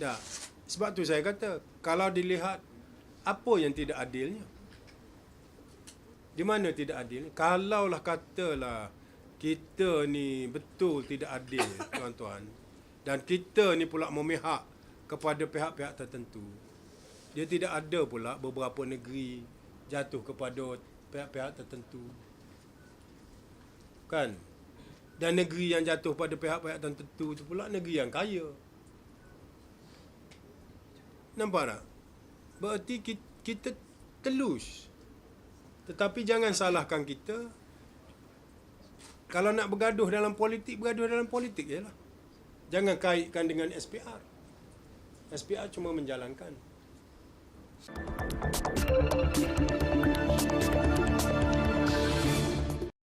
Dah. Sebab tu saya kata, kalau dilihat apa yang tidak adilnya. Di mana tidak adil? Kalaulah katalah kita ni betul tidak adil, tuan-tuan. Dan kita ni pula memihak kepada pihak-pihak tertentu. Dia tidak ada pula beberapa negeri jatuh kepada pihak-pihak tertentu. Kan? Dan negeri yang jatuh pada pihak-pihak tertentu itu pula negeri yang kaya. Nampak tak? Berarti kita, kita telus. Tetapi jangan salahkan kita. Kalau nak bergaduh dalam politik, bergaduh dalam politik je lah. Jangan kaitkan dengan SPR. SPR cuma menjalankan.